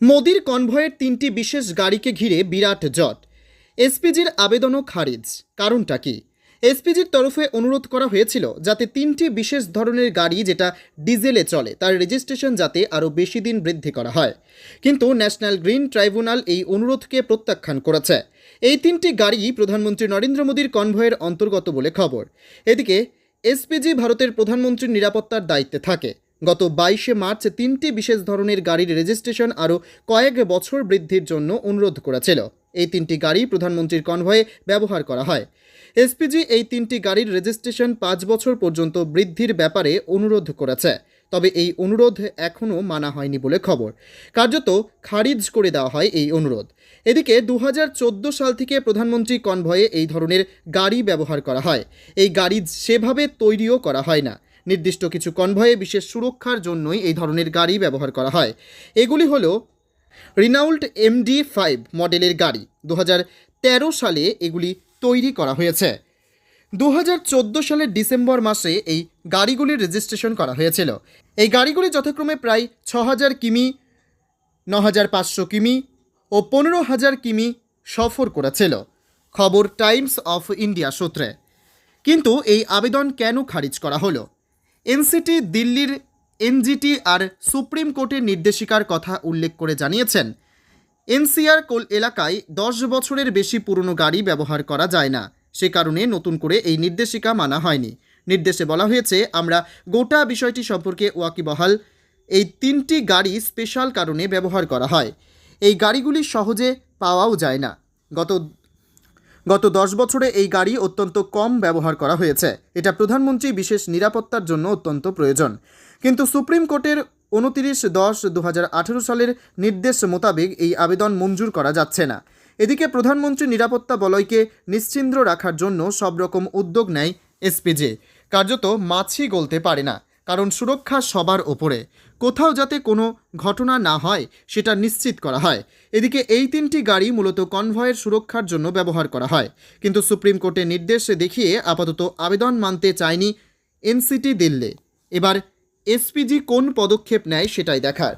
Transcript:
মোদির কনভয়ের তিনটি বিশেষ গাড়িকে ঘিরে বিরাট জট। এসপিজির আবেদনও খারিজ। কারণটা কি? এসপিজির তরফে অনুরোধ করা হয়েছিল যাতে তিনটি বিশেষ ধরনের গাড়ি যেটা ডিজেলে চলে, তার রেজিস্ট্রেশন যাতে আরও বেশি দিন বৃদ্ধি করা হয়। কিন্তু ন্যাশনাল গ্রিন ট্রাইব্যুনাল এই অনুরোধকে প্রত্যাখ্যান করেছে। এই তিনটি গাড়ি প্রধানমন্ত্রী নরেন্দ্র মোদীর কনভয়ের অন্তর্গত বলে খবর। এদিকে এসপিজি ভারতের প্রধানমন্ত্রীর নিরাপত্তার দায়িত্বে থাকে। গত বাইশে মার্চ তিনটি বিশেষ ধরনের গাড়ির রেজিস্ট্রেশন আরও কয়েক বছর বৃদ্ধির জন্য অনুরোধ করেছিল। এই তিনটি গাড়ি প্রধানমন্ত্রীর কনভয়ে ব্যবহার করা হয়। এসপিজি এই তিনটি গাড়ির রেজিস্ট্রেশন পাঁচ বছর পর্যন্ত বৃদ্ধির ব্যাপারে অনুরোধ করেছে। তবে এই অনুরোধ এখনও মানা হয়নি বলে খবর। কার্যত খারিজ করে দেওয়া হয় এই অনুরোধ। এদিকে দু হাজার চোদ্দ সাল থেকে প্রধানমন্ত্রী কনভয়ে এই ধরনের গাড়ি ব্যবহার করা হয়। এই গাড়ি সেভাবে তৈরিও করা হয় না। নির্দিষ্ট কিছু কনভয়ে বিশেষ সুরক্ষার জন্যই এই ধরনের গাড়ি ব্যবহার করা হয়। এগুলি হলো রিনাউল্ট এমডি ফাইভ মডেলের গাড়ি। দু তেরো সালে এগুলি তৈরি করা হয়েছে। দু হাজার চোদ্দ সালের ডিসেম্বর মাসে এই গাড়িগুলির রেজিস্ট্রেশন করা হয়েছিল। এই গাড়িগুলি যথাক্রমে প্রায় ছ হাজার কিমি ন হাজার পাঁচশো কিমি ও পনেরো হাজার কিমি সফর করেছিল, খবর টাইমস অফ ইন্ডিয়া সূত্রে। কিন্তু এই আবেদন কেন খারিজ করা হলো? এনসিটি, দিল্লির এনজিটি আর সুপ্রিম কোর্টের নির্দেশিকার কথা উল্লেখ করে জানিয়েছেন। এনসিআর কোল এলাকায় দশ বছরের বেশি পুরনো গাড়ি ব্যবহার করা যায় না। সে কারণে নতুন করে এই নির্দেশিকা মানা হয়নি। নির্দেশে বলা হয়েছে, আমরা গোটা বিষয়টি সম্পর্কে ওয়াকিবহাল। এই তিনটি গাড়ি স্পেশাল কারণে ব্যবহার করা হয়। এই গাড়িগুলি সহজে পাওয়াও যায় না। গত গত দশ বছরে এই গাড়ি অত্যন্ত কম ব্যবহার করা হয়েছে। এটা প্রধানমন্ত্রী বিশেষ নিরাপত্তার জন্য অত্যন্ত প্রয়োজন। কিন্তু সুপ্রিম কোর্টের উনতিরিশ দশ দু সালের নির্দেশ মোতাবেক এই আবেদন মঞ্জুর করা যাচ্ছে না। এদিকে প্রধানমন্ত্রী নিরাপত্তা বলয়কে নিশ্চিন্দ্র রাখার জন্য সব রকম উদ্যোগ নেয় এসপিজে। কার্যত মাছি গলতে পারে না। কারণ সুরক্ষা সবার ওপরে। কোথাও যাতে কোনো ঘটনা না হয়, সেটা নিশ্চিত করা হয়। এদিকে এই তিনটি গাড়ি মূলত কনভয়ের সুরক্ষার জন্য ব্যবহার করা হয়। কিন্তু সুপ্রিম কোর্টের নির্দেশে দেখিয়ে আপাতত আবেদন মানতে চায়নি এনসিটি দিল্লি। এবার এসপিজি কোন পদক্ষেপ নেয় সেটাই দেখার।